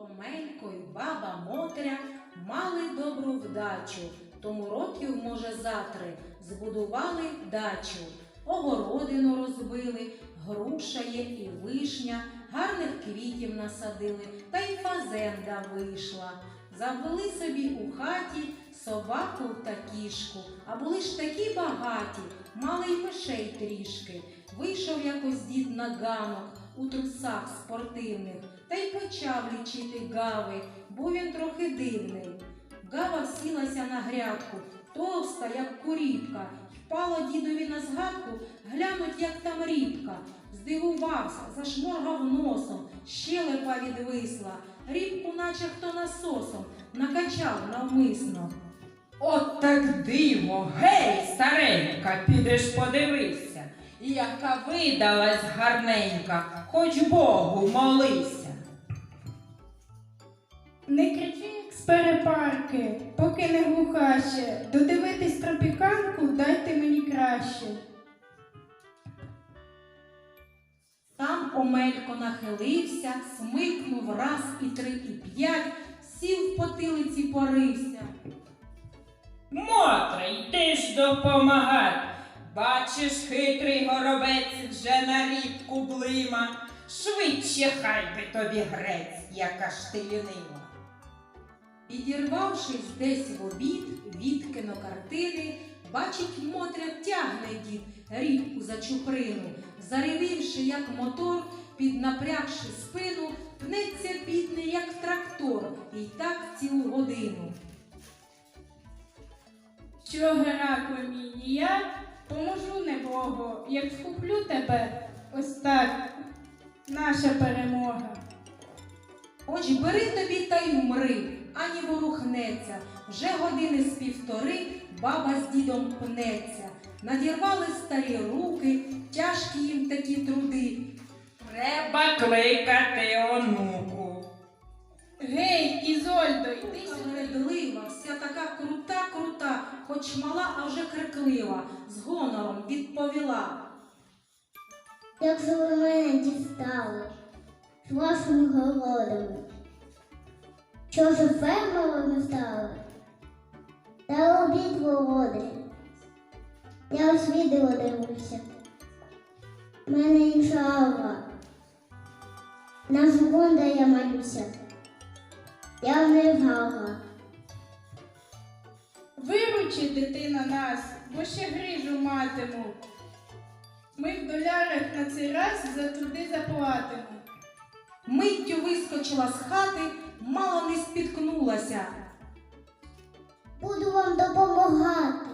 Омелько й баба Мотря мали добру вдачу, тому років, може, затри збудували дачу. Огородину розбили, груша є і вишня, гарних квітів насадили, та й фазенда вийшла. Завели собі у хаті собаку та кішку, а були ж такі багаті, мали й мишей трішки. Вийшов якось дід на ганок у трусах спортивних, та й почав лічити гави, був він трохи дивний. Гава всілася на грядку, товста, як куріпка, впало дідові на згадку, глянуть, як там рібка. Здивувався, зашморгав носом, щелепа відвисла, рібку, наче хто насосом, накачав навмисно. От так диво, гей, старенька, підеш подивися, яка видалась гарненька, хоч Богу молися. Не кричи, як з перепарки, поки не глухаще. Додивитись тропіканку дайте мені краще. Там Омелько нахилився, смикнув раз і три, і п'ять, сів в потилиці порився. Мотре, йди ж допомагать. Бачиш, хитрий горобець вже на рібку блима. Швидше хай би тобі грець, яка ж ти лінива. Підірвавшись десь в обід від кінокартини, бачить Мотря тягне дід рібку за чуприну, заревівши, як мотор, піднапрягши спину, пнеться бідний, як трактор, і так цілу годину. Що Геракле мій ніяк, поможу небого, як вхоплю тебе, ось так, наша перемога. Хоч бери тобі та й умри, ані ворухнеться. Вже години з півтори баба з дідом пнеться. Надірвали старі руки, тяжкі їм такі труди. Треба кликати онуку. Гей, Ізольдо, йди сюди. Вся така крута, крута, хоч мала, а вже криклива, з гонором відповіла. Як же ви мене дістали з вашими голодами? Що ж фермерами стали? Та обід володарі. Я ось відео дивлюся. У мене інша аура. На Жугонда я малюся. Я не гала. Виручи, дитина, нас, бо ще грижу матиму. Ми в долярах на цей раз за труди заплатимо. Миттю вискочила з хати, мало не спіткнулася, Буду вам допомагати.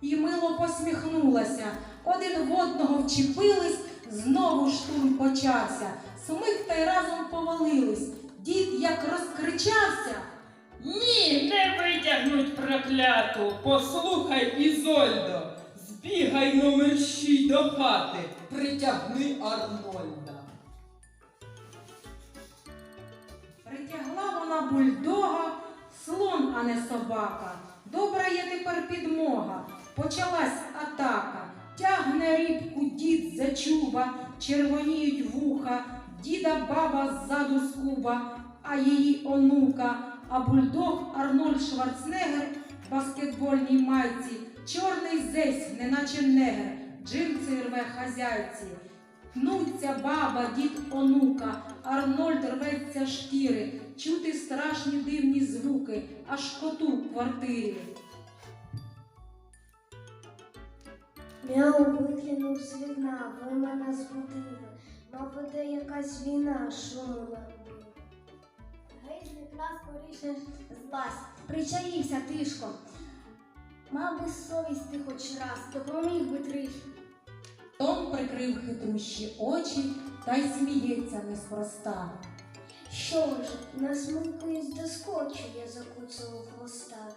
і мило посміхнулася. Один в одного вчепились, знову штурм почався. Смик та й разом повалились. Дід як розкричався. Ні, не витягнуть прокляту. Послухай, Ізольдо, збігай номерщій до хати, притягни Арнольда. Притягла вона бульдога, слон, а не собака. Добра є тепер підмога. Почалась атака. Тягне рібку дід за чуба, червоніють вуха, діда баба ззаду скуба, а її онука, а бульдог Арнольд Шварценеггер в баскетбольній майці, чорний зесь, неначе негр, джинси рве хазяйці. Пнуться баба, дід онука, Арнольд рветься шкіри, чути страшні дивні звуки, аж коту в квартирі. Мяу виглянув з вікна, ви мене збудили. Мабуть, якась війна шуму наробила. Гей, з вікна скоріше злазь, причаївся тишком. Мав би совість ти хоч раз, допоміг би трішки. Том прикрив хитрющі очі та й сміється неспроста. Що ж, скотчу, я закуцала хвоста.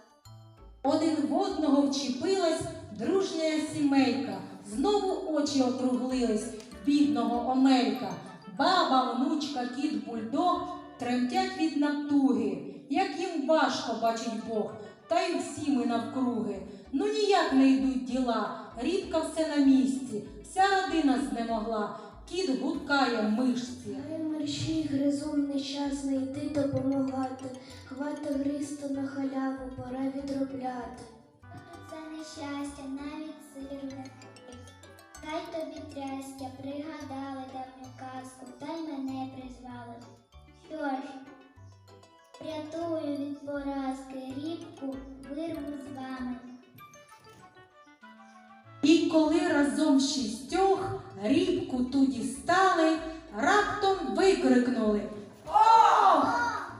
Один в одного вчепилась дружня сімейка, знову очі округлились бідного Омелька. Баба, внучка, кіт, бульдог тремтять від натуги, як їм важко бачить Бог, та й всі ми навкруги. Ну ніяк не йдуть діла, рідка все на місці, вся родина знемогла, кіт гудкає мишці. Гай мерщій гризун нещасний йти допомагати. Хвати гристо на халяву, пора відробляти. Це нещастя, навіть сиру не купить. Хай тобі трястя, пригадали давню казку, та й мене призвали. Що ж, врятую від поразки рібку, вирву з вами. І коли разом шістьох рібку ту дістали, раптом викрикнули Ох!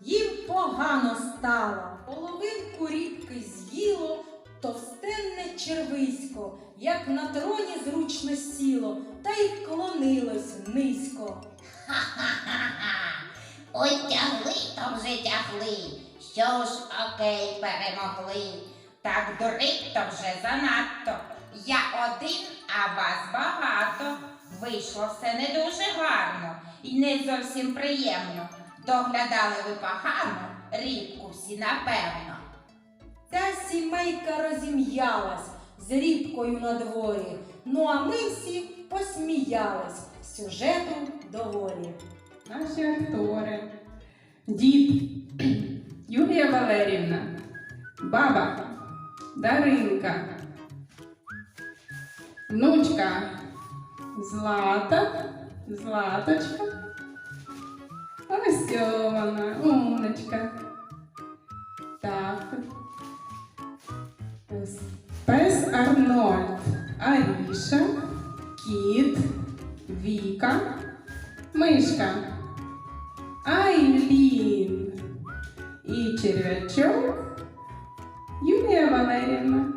Їм погано стало. Половинку рібки з'їло товстенне червисько, як на троні зручно сіло, та й вклонилось низько. Ой, тягли то вже тягли, що ж окей перемогли. Так дурить то вже занадто. Я один, а вас багато. Вийшло все не дуже гарно і не зовсім приємно. Доглядали ви погано, рібку всі напевно. Ця сімейка розім'ялась з рібкою на дворі. Ну а ми всі посміялись. Сюжету доволі. Наші актори. Дід Юлія Валерівна, баба Даринка, внучка Злата, Златочка. Ось вона, умничка. Так. Пес Арнольд, Аріша, кіт, Віка, мишка. Айлін і черв'ячок Юлія Валерівна.